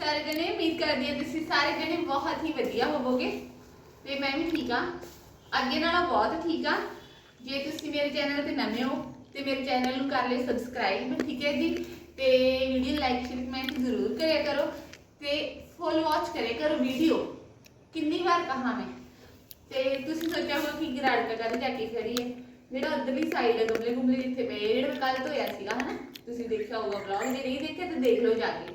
ਸਾਰੇ ਜਣੇ, ਉਮੀਦ ਕਰਦੀ ਹਾਂ ਤੁਸੀਂ ਸਾਰੇ ਜਣੇ ਬਹੁਤ ਹੀ ਵਧੀਆ ਹੋਵੋਗੇ। ਤੇ ਮੈਂ ਵੀ ਠੀਕ ਆ ਅੱਗੇ ਨਾਲੋਂ ਬਹੁਤ ਠੀਕ ਆ ਜੇ ਤੁਸੀਂ ਮੇਰੇ ਚੈਨਲ ਤੇ ਨਵੇਂ ਹੋ, ਤੇ ਮੇਰੇ ਚੈਨਲ ਨੂੰ ਕਰ ਲਿਓ ਸਬਸਕ੍ਰਾਈਬ ਠੀਕ ਹੈ ਜੀ। ਤੇ ਵੀਡੀਓ ਲਾਈਕ ਸ਼ੇਅਰ ਕਮੈਂਟ ਜ਼ਰੂਰ ਕਰਿਆ ਕਰੋ। ਤੇ ਫੁੱਲ ਵਾਚ ਕਰਿਆ ਕਰੋ ਵੀਡੀਓ ਕਿੰਨੀ ਵਾਰ ਕਹਾ ਮੈਂ। ਤੇ ਤੁਸੀਂ ਸੋਚਿਆ ਹੋਗਾ ਕਿ ਗਰਾੜ ਕਾ ਜਾ ਕੇ ਖੜੀ ਹੈ ਜਿਹੜਾ ਉਧਰਲੀ ਸਾਈਡ ਹੈ ਗਮਲੇ ਗੁਮਲੇ ਜਿੱਥੇ ਮੈਂ ਜਿਹੜਾ ਕੱਲ ਧੋਇਆ ਸੀਗਾ, ਹਨਾ? ਤੁਸੀਂ ਦੇਖਿਆ ਹੋਗਾ ਵਲੌਗ ਜੇ ਨਹੀਂ ਦੇਖਿਆ ਤਾਂ ਦੇਖ ਲਓ ਜਾ ਕੇ।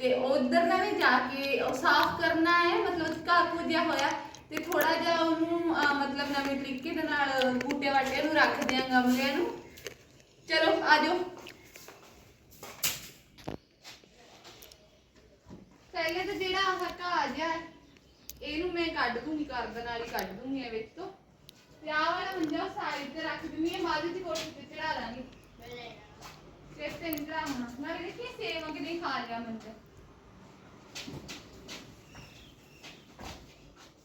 ਤੇ ਉਧਰ ਨਾ ਵੀ ਜਾ ਕੇ ਉਹ ਸਾਫ਼ ਕਰਨਾ ਹੈ ਮਤਲਬ ਘਾਹ ਜਿਹਾ ਹੋਇਆ ਤੇ ਥੋੜਾ ਜਿਹਾ ਉਹਨੂੰ ਅਹ, ਮਤਲਬ ਨਵੇਂ ਤਰੀਕੇ ਦੇ ਨਾਲ ਬੂਟੇ ਵਾਟੇ ਨੂੰ ਰੱਖਦੇ ਆ ਗਮਲਿਆਂ ਨੂੰ। ਚਲੋ ਆਜੋ ਪਹਿਲੇ ਤਾਂ ਜਿਹੜਾ ਆਹ ਘਾਹ ਜਿਹਾ ਹੈ, ਇਹਨੂੰ ਮੈਂ ਕੱਢ ਦੂੰਗੀ ਕਰਦ ਨਾਲ ਹੀ ਕੱਢ ਦੂੰਗੀ ਇਹ ਵਿੱਚ ਤੋਂ। ਤੇ ਆਹ ਵਾਲਾ ਮੰਜਾ ਸਾਈਡ ਤੇ ਰੱਖ ਦਿੰਦੀ ਹੈ ਬਾਅਦ ਵਿੱਚ ਕੋਠੇ ਤੇ ਚੜਾ ਦਾਂਗੀ ਸਿਰ ਤੇ ਨਹੀਂ ਚੜਾਉਣਾ ਨਾਲੇ ਦੇਖੀ ਕਿ ਨਹੀਂ ਖਾ ਲਿਆ ਮੰਜਾ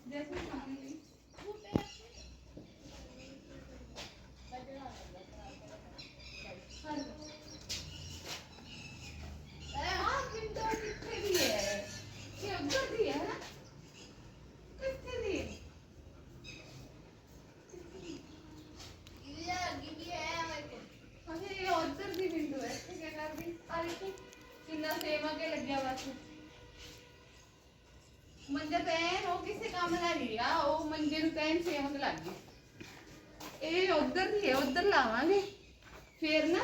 ਜੈਸਮੀਨ ਖਾਣੀ ਗਈ ਆਹ ਵਿੰਡੋ ਕਿੱਥੇ ਦੀ ਹੈ ਇਹ ਉੱਧਰ ਦੀ ਹੈ ਨਾ ਕਿੱਥੇ ਦੀ ਹੈ ਅਰੇ ਇਹ ਉੱਧਰ ਦੀ ਵਿੰਡੋ ਹੈ ਇੱਥੇ ਕੀ ਕਰਦੀ ਆ ਦੇਖੋ ਕਿੰਨਾ ਸੇਵਾ ਕੇ ਲੱਗਿਆ ਬਸ ਮੰਜਾ ਪੈਨ ਉਹ ਕਿਸੇ ਕੰਮ ਦਾ ਨਹੀਂ ਰਿਹਾ ਉਹ ਮੰਜੇ ਨੂੰ ਪੈਨ ਸੇਵਕ ਲੱਗ ਗਈ ਇਹ ਉੱਧਰ ਦੀ ਹੈ ਉੱਧਰ ਲਾਵਾਂਗੇ। ਫੇਰ ਨਾ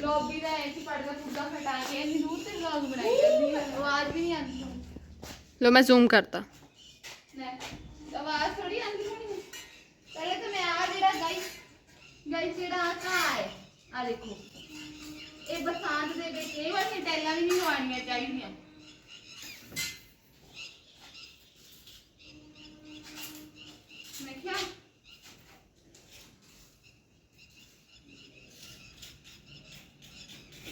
ਲੌਬੀ ਦਾ ਐਸੀ ਪੜਦਾ ਪੁੱਡਾ ਫਟਾ ਕੇ ਇੰਨੀ ਦੂਰ ਤੇ ਵਲੌਗ ਬਣਾਈ ਜਾਂਦੀ ਹੈ ਆਵਾਜ਼ ਵੀ ਨਹੀਂ ਆਉਂਦੀ ਹੁਣ। ਲੋ ਮੈਂ ਜ਼ੂਮ ਕਰਤਾ। ਲੈ ਆਵਾਜ਼ ਥੋੜੀ ਆਉਂਦੀ ਹੋਣੀ ਪਹਿਲੇ ਤਾਂ ਮੈਂ ਆ ਜਿਹੜਾ ਗਾਈ ਗਾਈ ਜਿਹੜਾ ਆ ਘਾਹ ਹੈ ਆ ਦੇਖੋ। ਇਹ ਬਰਸਾਤ ਦੇ ਵਿੱਚ ਇਹ ਵਾਲੀਆਂ ਟੈਲਾਂ ਵੀ ਨਹੀਂ ਲਵਾਉਣੀਆਂ ਚਾਹੀਦੀਆਂ। ਮੈਂ ਕਿਹਾ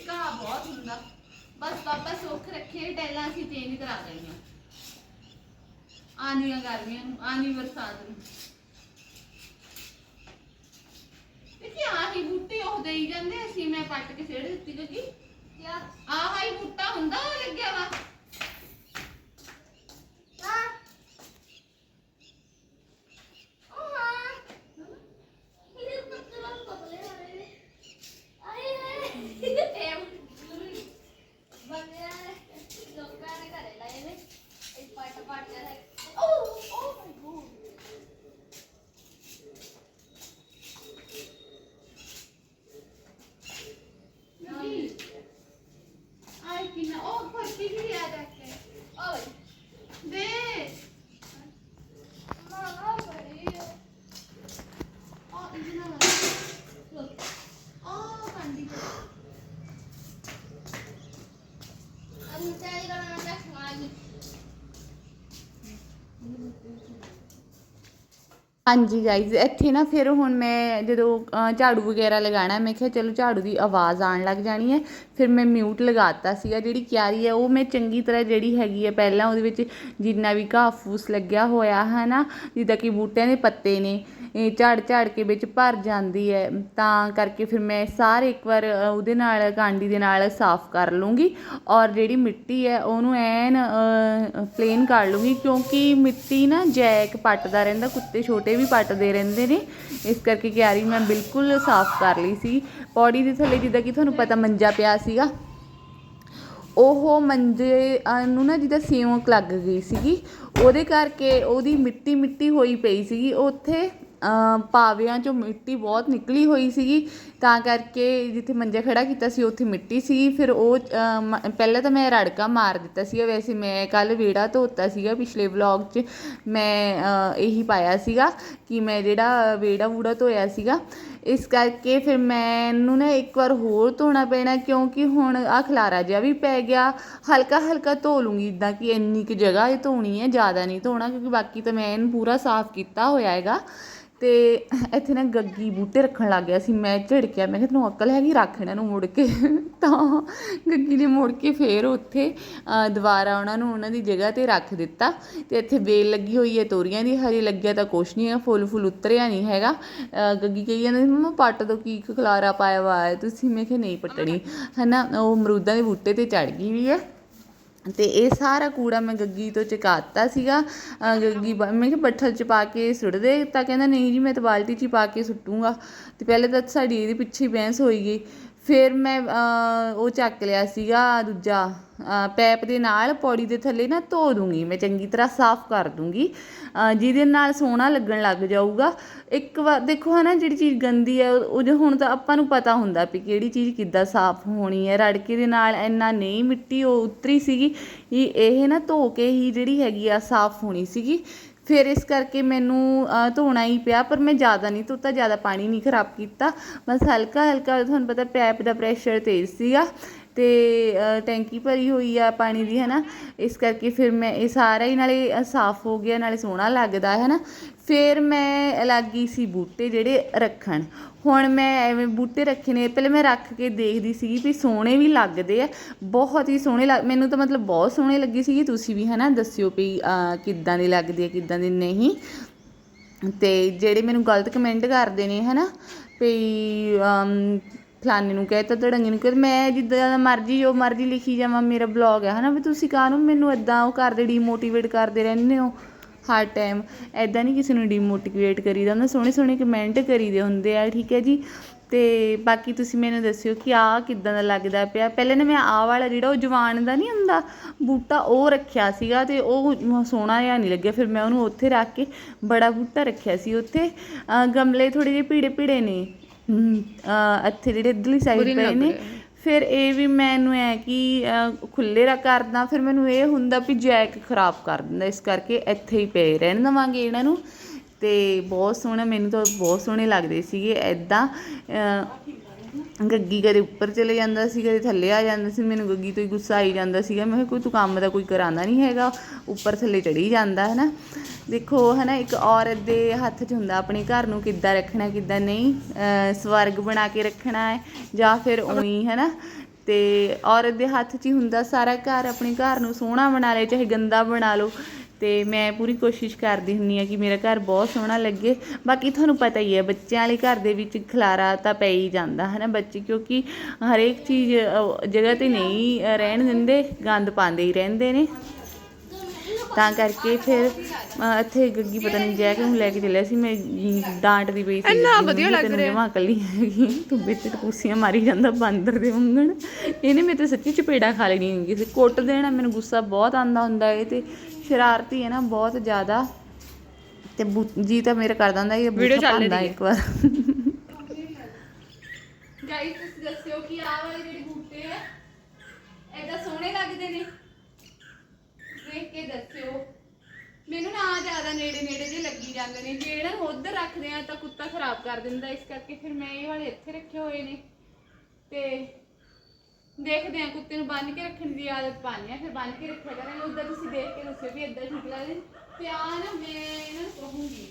ਘਾਹ ਬਹੁਤ ਹੁੰਦਾ। ਬਸ ਪਾਪਾ ਸੁੱਖ ਰੱਖੇ ਟੈਲਾਂ ਅਸੀਂ ਚੇਂਜ ਕਰਾ ਦੇਣੀਆਂ ਆਂਦੀਆਂ ਗਰਮੀਆਂ ਨੂੰ ਆਂਦੀ ਬਰਸਾਤ ਨੂੰ। ਦੇਖੀ ਆਹ ਬੂਟੇ ਉਹ ਦੇਈ ਜਾਂਦੇ ਅਸੀਂ ਮੈਂ ਪੱਟ ਕੇ ਛੇੜ ਦਿੱਤੀ ਕਿਉਂਕਿ ਯਾ ਆਹ ਹੀ ਬੂਟਾ ਹੁੰਦਾ ਉਹ ਲੱਗਿਆ ਵਾ ਹਾਂ ਉਹ ਹਾਂ ਇਹਦੇ ਪੱਤੇ ਨਾਲ ਪਤਲੇ ਹੋ ਰਹੇ ਨੇ ਆਏ ਹਾਏ ਬੰਦਿਆਂ ਨੇ ਲੋਕਾਂ ਨੇ ਘਰੇ ਲਾਏ ਨੇ ਇਹ ਪੱਟ ਪੱਟ ਕੇ ਓ ਓ ਮਾਈ ਗੋਡ ਨਹੀਂ ਆਈ ਕਿੰਨਾ ਉਹ ਫੱਟੀ ਵੀ ਆ ਜਾਕੇ ਓਏ ਦੇ ਮਾਂ ਬੜੀ ਆ ਇਹਦੇ ਨਾਲ ਲੋਕ ਆ ਕੰਡੀ ਅਨ ਚਾਹੀ ਕਰਨਾ ਚੱਕ ਮਾਰੀ ਹਾਂਜੀ ਗਾਈਜ਼ ਇੱਥੇ ਨਾ ਫਿਰ ਹੁਣ ਮੈਂ ਜਦੋਂ ਝਾੜੂ ਵਗੈਰਾ ਲਗਾਣਾ ਮੈਂ ਕਿਹਾ ਚਲੋ ਝਾੜੂ ਦੀ ਆਵਾਜ਼ ਆਉਣ ਲੱਗ ਜਾਣੀ ਹੈ। ਫਿਰ ਮੈਂ ਮਿਊਟ ਲਗਾਤਾ ਸੀਗਾ, ਜਿਹੜੀ ਕਿਆਰੀ ਹੈ, ਉਹ ਮੈਂ ਚੰਗੀ ਤਰ੍ਹਾਂ ਜਿਹੜੀ ਹੈਗੀ ਹੈ, ਪਹਿਲਾਂ ਉਹਦੇ ਵਿੱਚ ਜਿੰਨਾ ਵੀ ਘਾਹ ਫੂਸ ਲੱਗਿਆ ਹੋਇਆ ਹੈ ਨਾ, ਜਿੱਦਾਂ ਕਿ ਬੂਟਿਆਂ ਦੇ ਪੱਤੇ ਨੇ ਝਾੜ ਝਾੜ ਕੇ ਵਿੱਚ ਭਰ ਜਾਂਦੀ ਹੈ। ਤਾਂ ਕਰਕੇ ਫਿਰ ਮੈਂ ਸਾਰੇ ਇੱਕ ਵਾਰ ਉਹਦੇ ਨਾਲ, ਕਾਂਡੀ ਦੇ ਨਾਲ ਸਾਫ਼ ਕਰ ਲੂੰਗੀ ਔਰ ਜਿਹੜੀ ਮਿੱਟੀ ਹੈ ਉਹਨੂੰ ਐਨ ਪਲੇਨ ਕਰ ਲੂੰਗੀ ਕਿਉਂਕਿ ਮਿੱਟੀ ਨਾ ਜੈਕ ਪੱਟਦਾ ਰਹਿੰਦਾ, ਕੁੱਤੇ ਛੋਟੇ ਵੀ ਪੱਟਦੇ ਰਹਿੰਦੇ ਨੇ। ਇਸ ਕਰਕੇ ਕਿਆਰੀ ਮੈਂ ਬਿਲਕੁਲ ਸਾਫ਼ ਕਰ ਲਈ ਸੀ। ਪੌੜੀ ਦੇ ਥੱਲੇ ਜਿੱਦਾਂ ਕਿ ਤੁਹਾਨੂੰ ਪਤਾ ਮੰਜਾ ਪਿਆ ਸੀਗਾ। ਉਹ ਮੰਜੇ ਨੂੰ ਨਾ ਜਿੱਦਾਂ ਸਿਉਂਕ ਲੱਗ ਗਈ ਸੀਗੀ। ਉਹਦੇ ਕਰਕੇ ਉਹਦੀ ਮਿੱਟੀ ਮਿੱਟੀ ਹੋਈ ਪਈ ਸੀਗੀ। ਉੱਥੇ ਪਾਵਿਆਂ ਚੋਂ ਮਿੱਟੀ ਬਹੁਤ ਨਿਕਲੀ ਹੋਈ ਸੀਗੀ। ਤਾਂ ਕਰਕੇ ਜਿੱਥੇ ਮੰਜਾ ਖੜ੍ਹਾ ਕੀਤਾ ਸੀ, ਉੱਥੇ ਮਿੱਟੀ ਸੀ। ਫਿਰ ਉਹ ਮ- ਪਹਿਲਾਂ ਤਾਂ ਮੈਂ ਰੜਕਾ ਮਾਰ ਦਿੱਤਾ ਸੀਗਾ। ਵੈਸੇ ਮੈਂ ਕੱਲ੍ਹ ਵਿਹੜਾ ਧੋਤਾ ਸੀਗਾ ਪਿਛਲੇ ਵਲੋਗ 'ਚ। ਮੈਂ ਇਹੀ ਪਾਇਆ ਸੀਗਾ ਕਿ ਮੈਂ ਜਿਹੜਾ ਵਿਹੜਾ ਵੂੜਾ ਧੋਇਆ ਸੀਗਾ। ਇਸ ਕਰਕੇ ਫਿਰ ਮੈਨੂੰ ਨਾ ਇੱਕ ਵਾਰ ਹੋਰ ਧੋਣਾ ਪੈਣਾ, ਕਿਉਂਕਿ ਹੁਣ ਆ ਖਲਾਰਾ ਜਿਹਾ ਵੀ ਪੈ ਗਿਆ। ਹਲਕਾ ਹਲਕਾ ਧੋ ਲੂੰਗੀ ਇਦਾਂ ਕਿ ਇੰਨੀ ਕੁ ਜਗ੍ਹਾ ਇਹ ਧੋਣੀ ਹੈ, ਜ਼ਿਆਦਾ ਨਹੀਂ ਧੋਣਾ, ਕਿਉਂਕਿ ਬਾਕੀ ਤਾਂ ਮੈਂ ਇਹਨੂੰ ਪੂਰਾ ਸਾਫ਼ ਕੀਤਾ ਹੋਇਆ ਹੈਗਾ। ਅਤੇ ਇੱਥੇ ਨਾ ਗੱਗੀ ਬੂਟੇ ਰੱਖਣ ਲੱਗ ਗਿਆ ਸੀ। ਮੈਂ ਝਿੜਕਿਆ ਮੈਂ ਕਿਹਾ ਤੈਨੂੰ ਅਕਲ ਹੈਗੀ ਰੱਖ ਇਹਨਾਂ ਨੂੰ ਮੁੜ ਕੇ। ਤਾਂ ਗੱਗੀ ਨੇ ਮੁੜ ਕੇ ਫੇਰ ਉੱਥੇ ਦੁਬਾਰਾ ਉਹਨਾਂ ਨੂੰ ਉਹਨਾਂ ਦੀ ਜਗ੍ਹਾ ਤੇ ਰੱਖ ਦਿੱਤਾ। ਅਤੇ ਇੱਥੇ ਵੇਲ ਲੱਗੀ ਹੋਈ ਹੈ ਤੋਰੀਆਂ ਦੀ ਹਜੇ ਲੱਗਿਆ ਤਾਂ ਕੁਛ ਨਹੀਂ ਹੈ ਫੁੱਲ ਫੁੱਲ ਉਤਰਿਆ ਨਹੀਂ ਹੈਗਾ। ਗੱਗੀ ਕਹੀ ਜਾਂਦੀ ਸੀ, ਮੰਮਾ ਪੱਟ ਦੋ ਕੀ ਖਲਾਰਾ ਪਾਇਆ ਵਾ ਤੁਸੀਂ? ਮੈਂ ਕਿਹਾ ਨਹੀਂ ਪੱਟਣੀ। ਹੈ ਨਾ ਉਹ ਅਮਰੂਦਾਂ ਦੇ ਬੂਟੇ ਤੇ ਚੜ ਗਈ ਵੀ ਹੈ। ਅਤੇ ਇਹ ਸਾਰਾ ਕੂੜਾ ਮੈਂ ਗੱਗੀ ਤੋਂ ਚੁਕਾਤਾ ਸੀਗਾ। ਗੱਗੀ ਮੈਂ ਕਿਹਾ ਬੱਠਲ ਚ ਪਾ ਕੇ ਸੁੱਟ ਦੇ ਤਾਂ ਕਹਿੰਦਾ, ਨਹੀਂ ਜੀ, ਮੈਂ ਤਾਂ ਬਾਲਟੀ ਚ ਹੀ ਪਾ ਕੇ ਸੁੱਟੂਗਾ। ਅਤੇ ਪਹਿਲੇ ਤਾਂ ਸਾਡੀ ਇਹਦੇ ਪਿੱਛੇ ਬਹਿਸ ਹੋਈ ਗਈ। ਫਿਰ ਮੈਂ ਉਹ ਚੱਕ ਲਿਆ ਸੀਗਾ ਦੂਜਾ ਪੈਪ ਦੇ ਨਾਲ ਪੌੜੀ ਦੇ ਥੱਲੇ ਨਾ ਧੋ ਦੂੰਗੀ ਮੈਂ, ਚੰਗੀ ਤਰ੍ਹਾਂ ਸਾਫ਼ ਕਰ ਦੂੰਗੀ। ਜਿਹਦੇ ਨਾਲ ਸੋਹਣਾ ਲੱਗਣ ਲੱਗ ਜਾਊਗਾ। ਇੱਕ ਵਾਰ ਦੇਖੋ ਹਨਾ, ਜਿਹੜੀ ਚੀਜ਼ ਗੰਦੀ ਹੈ, ਉਹ ਉਹ ਜੋ ਹੁਣ ਤਾਂ ਆਪਾਂ ਨੂੰ ਪਤਾ ਹੁੰਦਾ ਵੀ ਕਿਹੜੀ ਚੀਜ਼ ਕਿੱਦਾਂ ਸਾਫ਼ ਹੋਣੀ ਹੈ। ਰੜਕੇ ਦੇ ਨਾਲ ਇੰਨਾ ਨਹੀਂ, ਮਿੱਟੀ ਉਹ ਉਤਰੀ ਸੀਗੀ, ਇਹ ਇਹ ਨਾ ਧੋ ਕੇ ਹੀ ਜਿਹੜੀ ਹੈਗੀ ਆ, ਸਾਫ਼ ਹੋਣੀ ਸੀਗੀ। ਫਿਰ ਇਸ ਕਰਕੇ ਮੈਨੂੰ ਧੋਣਾ ਹੀ ਪਿਆ, ਪਰ ਮੈਂ ਜ਼ਿਆਦਾ ਨਹੀਂ ਧੋਤਾ, ਜ਼ਿਆਦਾ ਪਾਣੀ ਨਹੀਂ ਖਰਾਬ ਕੀਤਾ। ਬਸ ਹਲਕਾ ਹਲਕਾ ਤੁਹਾਨੂੰ ਪਤਾ, ਪੈਪ ਦਾ ਪ੍ਰੈਸ਼ਰ ਤੇਜ਼ ਸੀਗਾ। ਤੇ ਟੈਂਕੀ ਭਰੀ ਹੋਈ ਆ ਪਾਣੀ ਦੀ ਹੈ ਨਾ ਇਸ ਕਰਕੇ ਫਿਰ ਮੈਂ ਇਹ ਸਾਰਾ ਹੀ ਨਾਲੇ ਸਾਫ਼ ਹੋ ਗਿਆ ਨਾਲੇ ਸੋਹਣਾ ਲੱਗਦਾ ਹੈ ਨਾ ਫਿਰ ਮੈਂ ਲੱਗੀ ਸੀ ਬੂਟੇ ਜਿਹੜੇ ਰੱਖਣ। ਹੁਣ ਮੈਂ ਐਵੇਂ ਬੂਟੇ ਰੱਖੇ ਨੇ ਪਹਿਲੇ ਮੈਂ ਰੱਖ ਕੇ ਦੇਖਦੀ ਸੀਗੀ ਵੀ ਸੋਹਣੇ ਵੀ ਲੱਗਦੇ ਆ ਬਹੁਤ ਹੀ ਸੋਹਣੇ ਲੱਗ ਮੈਨੂੰ ਤਾਂ ਮਤਲਬ ਬਹੁਤ ਸੋਹਣੇ ਲੱਗੀ ਸੀਗੇ ਤੁਸੀਂ ਵੀ ਹੈ ਨਾ ਦੱਸਿਓ ਵੀ ਕਿੱਦਾਂ ਦੀ ਲੱਗਦੀ ਹੈ ਕਿੱਦਾਂ ਦੀ ਨਹੀਂ। ਤੇ ਜਿਹੜੇ ਮੈਨੂੰ ਗਲਤ ਕਮੈਂਟ ਕਰਦੇ ਨੇ ਹਨਾ? ਵੀ ਅਮ, ਫਲਾਣੇ ਨੂੰ ਕਹਿ ਤਾ ਧੜੰਗੇ ਨੂੰ ਕਹਿ ਮੈਂ ਜਿੱਦਾਂ ਦਾ ਮਰਜ਼ੀ, ਜੋ ਮਰਜ਼ੀ ਲਿਖੀ ਜਾਵਾਂ, ਮੇਰਾ ਬਲੌਗ ਹੈ, ਹਨਾ ਵੀ ਤੁਸੀਂ ਕਾਹਨੂੰ ਮੈਨੂੰ ਇਦਾਂ ਉਹ ਕਰਦੇ ਡੀਮੋਟੀਵੇਟ ਕਰਦੇ ਰਹਿੰਦੇ ਹੋ ਹਰ ਟਾਈਮ ਐਦਾਂ ਨਹੀਂ ਕਿਸੇ ਨੂੰ ਡੀਮੋਟੀਵੇਟ ਕਰੀਦਾ ਹੁੰਦਾ ਸੋਹਣੇ ਸੋਹਣੇ ਕਮੈਂਟ ਕਰੀਦੇ ਹੁੰਦੇ ਆ, ਠੀਕ ਹੈ ਜੀ। ਤੇ ਬਾਕੀ ਤੁਸੀਂ ਮੈਨੂੰ ਦੱਸਿਓ ਕਿ ਆਹ ਕਿੱਦਾਂ ਦਾ ਲੱਗਦਾ ਪਿਆ। ਪਹਿਲੇ ਨਾ ਮੈਂ ਆਹ ਵਾਲਾ ਜਿਹੜਾ ਉਹ ਜਵਾਨ ਦਾ ਨਹੀਂ ਹੁੰਦਾ, ਬੂਟਾ ਉਹ ਰੱਖਿਆ ਸੀਗਾ ਤੇ ਉਹ ਸੋਹਣਾ ਜਿਹਾ ਨਹੀਂ ਲੱਗਿਆ, ਫਿਰ ਮੈਂ ਉਹਨੂੰ ਉੱਥੇ ਰੱਖ ਕੇ ਬੜਾ ਬੂਟਾ ਰੱਖਿਆ ਸੀ ਉੱਥੇ। ਗਮਲੇ ਥੋੜੇ ਜਿਹੇ ਭੀੜੇ ਪੀੜੇ ਨੇ। ਇੱਥੇ ਜਿਹੜੇ ਇੱਧਰਲੀ ਸਾਈਡ ਪਏ ਨੇ। ਫਿਰ ਇਹ ਵੀ ਮੈਨੂੰ ਐ ਕਿ ਖੁੱਲੇ ਰਾ ਕਰਦਾ ਫਿਰ ਮੈਨੂੰ ਇਹ ਹੁੰਦਾ ਵੀ ਜੈਕ ਖਰਾਬ ਕਰ ਦਿੰਦਾ। ਇਸ ਕਰਕੇ ਇੱਥੇ ਹੀ ਪਏ ਰਹਿਣ ਦੇਵਾਂਗੇ ਇਹਨਾਂ ਨੂੰ। ਤੇ ਬਹੁਤ ਸੋਹਣਾ ਮੈਨੂੰ ਤਾਂ ਬਹੁਤ ਸੋਹਣੇ ਲੱਗਦੇ ਸੀਗੇ ਐਦਾਂ ਗੱਗੀ ਕਦੇ ਉੱਪਰ ਚਲੇ ਜਾਂਦਾ ਸੀ ਕਦੇ ਥੱਲੇ ਆ ਜਾਂਦਾ ਸੀ ਮੈਨੂੰ ਗੱਗੀ ਤੋਂ ਹੀ ਗੁੱਸਾ ਆਈ ਜਾਂਦਾ ਸੀਗਾ। ਮੈਂ ਕਿਹਾ ਕੋਈ ਤੂੰ ਕੰਮ ਦਾ ਕੋਈ ਕਰਾਂਦਾ ਨਹੀਂ ਹੈਗਾ ਉੱਪਰ ਥੱਲੇ ਚੜੀ ਜਾਂਦਾ ਹੈ ਨਾ ਦੇਖੋ ਹੈ ਨਾ ਇੱਕ ਔਰਤ ਦੇ ਹੱਥ 'ਚ ਹੁੰਦਾ ਆਪਣੇ ਘਰ ਨੂੰ ਕਿੱਦਾਂ ਰੱਖਣਾ ਕਿੱਦਾਂ ਨਹੀਂ ਸਵਰਗ ਬਣਾ ਕੇ ਰੱਖਣਾ ਹੈ ਜਾਂ ਫਿਰ ਉਹੀ ਹੈ ਨਾ ਤੇ ਔਰਤ ਦੇ ਹੱਥ 'ਚ ਹੀ ਹੁੰਦਾ ਸਾਰਾ ਘਰ ਆਪਣੇ ਘਰ ਨੂੰ ਸੋਹਣਾ ਬਣਾ ਲੈ ਚਾਹੇ ਗੰਦਾ ਬਣਾ ਲਓ ਤੇ ਮੈਂ ਪੂਰੀ ਕੋਸ਼ਿਸ਼ ਕਰਦੀ ਹੁੰਨੀ ਆ ਕਿ ਮੇਰਾ ਘਰ ਬਹੁਤ ਸੋਹਣਾ ਲੱਗੇ। ਬਾਕੀ ਤੁਹਾਨੂੰ ਪਤਾ ਹੀ ਹੈ ਬੱਚਿਆਂ ਵਾਲੇ ਘਰ ਦੇ ਵਿੱਚ ਖਲਾਰਾ ਤਾਂ ਪੈ ਹੀ ਜਾਂਦਾ ਹੈ ਨਾ ਬੱਚੇ? ਕਿਉਂਕਿ ਹਰੇਕ ਚੀਜ਼ ਜਗ੍ਹਾ ਤੇ ਨਹੀਂ ਰਹਿਣ ਦਿੰਦੇ ਗੰਦ ਪਾਉਂਦੇ ਹੀ ਰਹਿੰਦੇ ਨੇ। ਤਾਂ ਕਰਕੇ ਫਿਰ ਇੱਥੇ ਗੱਗੀ ਪਤਾ ਨਹੀਂ ਜੈ ਕਿ ਨੂੰ ਲੈ ਕੇ ਚੱਲਿਆ ਸੀ ਮੈਂ ਡਾਂਟਦੀ ਪਈ ਸੀ। ਇੰਨਾ ਵਧੀਆ ਲੱਗ ਰਿਹਾ। ਜਮਾਂ ਇਕੱਲੀ ਹੈਗੀ ਤੂੰ ਵਿੱਚ ਟਕੂਸੀਆਂ ਮਾਰੀ ਜਾਂਦਾ ਬਾਂਦਰ ਦੇ ਵਾਂਗਣ ਇਹਨੇ ਮੇਰੇ ਤੇ ਸੱਚੀ ਚਪੇੜਾ ਖਾ ਲੈਣੀ ਹੁੰਦੀ ਸੀ ਕੁੱਟ ਦੇਣਾ ਮੈਨੂੰ ਗੁੱਸਾ ਬਹੁਤ ਆਂਦਾ ਹੁੰਦਾ ਇਹ ਤੇ ਸ਼ਰਾਰਤੀ ਹੈ ਨਾ ਬਹੁਤ ਜ਼ਿਆਦਾ। ਤੇ ਜੀ ਤਾਂ ਮੇਰਾ ਕਰਦਾ ਹੁੰਦਾ ਇਹ ਬੂਥਾ ਚੱਲ ਰਹੀ ਪਾਉਂਦਾ ਹੈ। ਇੱਕ ਵਾਰ। ਗਾਈਸ ਤੁਸੀਂ ਦੱਸਿਓ ਕਿ ਆਹ ਵਾਲੇ ਜਿਹੜੇ ਬੂਟੇ ਆ ਐਦਾਂ ਸੋਹਣੇ ਲੱਗਦੇ ਨੇ? ਦੇਖ ਕੇ ਦੱਸਿਓ। ਮੈਨੂੰ ਨਾ ਆ ਜ਼ਿਆਦਾ ਨੇੜੇ ਨੇੜੇ ਜੇ ਲੱਗੀ ਜਾਂਦੇ ਨੇ। ਜੇ ਇਹਨਾਂ ਨੂੰ ਉੱਧਰ ਰੱਖਦੇ ਆ ਤਾਂ ਕੁੱਤਾ ਖਰਾਬ ਕਰ ਦਿੰਦਾ। ਇਸ ਕਰਕੇ ਫਿਰ ਮੈਂ ਇਹ ਵਾਲੇ ਇੱਥੇ ਰੱਖੇ ਹੋਏ ਨੇ। ਤੇ ਦੇਖਦੇ ਆ ਕੁੱਤੇ ਨੂੰ ਬੰਨ ਕੇ ਰੱਖਣ ਦੀ ਆਦਤ ਪਾਣੀ ਆ ਫਿਰ ਬੰਨ ਕੇ ਰੱਖਿਆ ਕਰਾਂਗੇ। ਉੱਧਰ ਤੁਸੀਂ ਦੇਖ ਕੇ ਦੱਸਿਓ ਵੀ ਏਦਾਂ ਠੀਕ ਲੱਗਦੇ ਤੇ ਆ ਨਾ ਮੈਂ ਇਹਨਾਂ ਨੂੰ ਕਹੂੰਗੀ,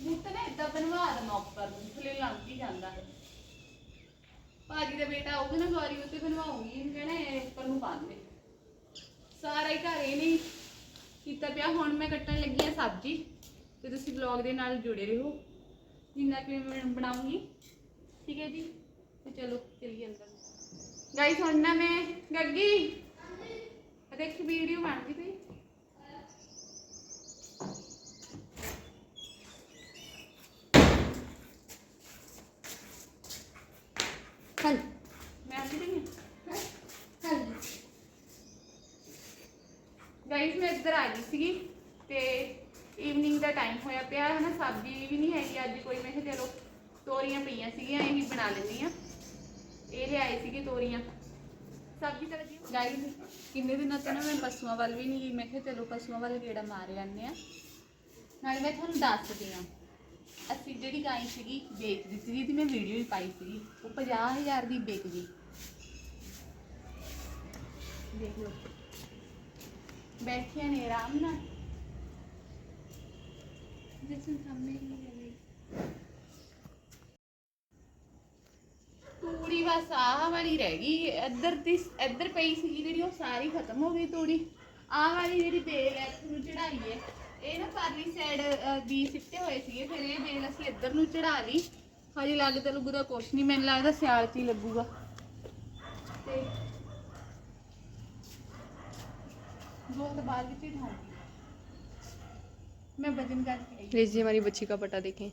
ਬੂਟਾ ਨਾ ਏਦਾਂ ਬਣਵਾ ਦੇਣਾ ਉੱਪਰ ਨੂੰ, ਥੱਲੇ ਲੰਘ ਹੀ ਜਾਂਦਾ ਹੈ। ਭਾਜੀ ਦਾ ਬੇਟਾ ਆਊਗਾ ਨਾ ਗੌਰੀ ਉੱਤੇ ਬਣਵਾਉਂਗੀ, ਇਹਨੂੰ ਕਹਿਣਾ ਇਹ ਉੱਪਰ ਨੂੰ ਬੰਨ ਦੇ। ਸਾਰਾ ਹੀ ਘਰ ਇਹ ਨਹੀਂ ਕੀਤਾ ਪਿਆ। ਹੁਣ ਮੈਂ ਕੱਟਣ ਲੱਗੀ ਆ ਸਬਜ਼ੀ, ਤੇ ਤੁਸੀਂ ਵਲੌਗ ਦੇ ਨਾਲ ਜੁੜੇ ਰਹੋ। ਜਿੰਨਾ ਕਿ ਮੈਂ ਬਣਾਉਂਗੀ। ਠੀਕ ਹੈ ਜੀ? ਤੇ ਚਲੋ, ਚਲੀਏ ਅੰਦਰ। ਗਾਈਸ ਹੁਣ ਨਾ ਮੈਂ ਗੱਗੀ। ਆ ਦੇਖ ਵੀਡੀਓ ਬਣਦੀ ਪਈ। ਹਾਂ ਮੈਂ ਆਂਦੀ ਪਈ ਹਾਂ। ਹਾਂ ਗਾਈਸ ਮੈਂ ਇੱਧਰ ਆ ਗਈ ਸੀਗੀ ਤੇ ਈਵਨਿੰਗ ਦਾ ਟਾਈਮ ਹੋਇਆ ਪਿਆ ਹੈ ਨਾ ਸਬਜ਼ੀ ਵੀ ਨਹੀਂ ਹੈਗੀ ਅੱਜ ਕੋਈ। ਮੈਂ ਕਿਹਾ ਚਲੋ ਤੋਰੀਆਂ ਪਈਆਂ ਸੀਗੀਆਂ ਇਹੀ ਬਣਾ ਲੈਂਦੀ ਆ ਇਹ ਲਿਆਏ ਸੀਗੇ ਤੋਰੀਆਂ। ਸਬਜ਼ੀ ਤਾਂ ਵਧੀਆ ਗਾਈਸ ਕਿੰਨੇ ਦਿਨਾਂ ਤੋਂ ਨਾ ਮੈਂ ਪਸ਼ੂਆਂ ਵੱਲ ਵੀ ਨਹੀਂ ਗਈ। ਮੈਂ ਕਿਹਾ ਚਲੋ ਪਸ਼ੂਆਂ ਵੱਲ ਗੇੜਾ ਮਾਰ ਜਾਂਦੇ ਆ ਨਾਲੇ ਮੈਂ ਤੁਹਾਨੂੰ ਦੱਸਦੀ ਆ ਅਸੀਂ ਜਿਹੜੀ ਗਾਂ ਸੀਗੀ ਵੇਚ ਦਿੱਤੀ ਜਿਹਦੀ ਮੈਂ ਵੀਡੀਓ ਵੀ ਪਾਈ ਸੀਗੀ। ਉਹ 50000 ਦੀ ਵਿਕ ਗਈ। ਦੇਖ ਲਓ। ਬੈਠੀਆਂ ਨੇ ਆਰਾਮ ਨਾਲ। ਜਿਸ ਨੂੰ ਸਾਹਮਣੇ ਹੀ ਗਈ ਤੂੜੀ ਬਸ ਆਹ ਵਾਲੀ ਰਹਿ ਗਈ ਇੱਧਰ ਦੀ ਇੱਧਰ ਪਈ ਸੀ ਜਿਹੜੀ ਉਹ ਸਾਰੀ ਖਤਮ ਹੋ ਗਈ ਤੂੜੀ ਆਹ ਵਾਲੀ ਜਿਹੜੀ ਬੇਲ ਹੈ ਇੱਥੇ ਨੂੰ ਚੜਾਈ ਹੈ ਇਹ ਨਾ ਪਰਲੀ ਸਾਈਡ ਦੀ ਸਿੱਟੇ ਹੋਏ ਸੀਗੇ ਫਿਰ ਇਹ ਬੇਲ ਅਸੀਂ ਇੱਧਰ ਨੂੰ ਚੜਾ ਲਈ ਹਜੇ ਲੱਗਦਾ ਲੁੱਗਦਾ ਕੁਛ ਨਹੀਂ ਮੈਨੂੰ ਲੱਗਦਾ ਸਿਆਲ ਚ ਹੀ ਲੱਗੂਗਾ ਤੇ बहुत बाद में ढाऊंगी मैं वजन करके आई लीजिए हमारी बच्ची का पटा देखें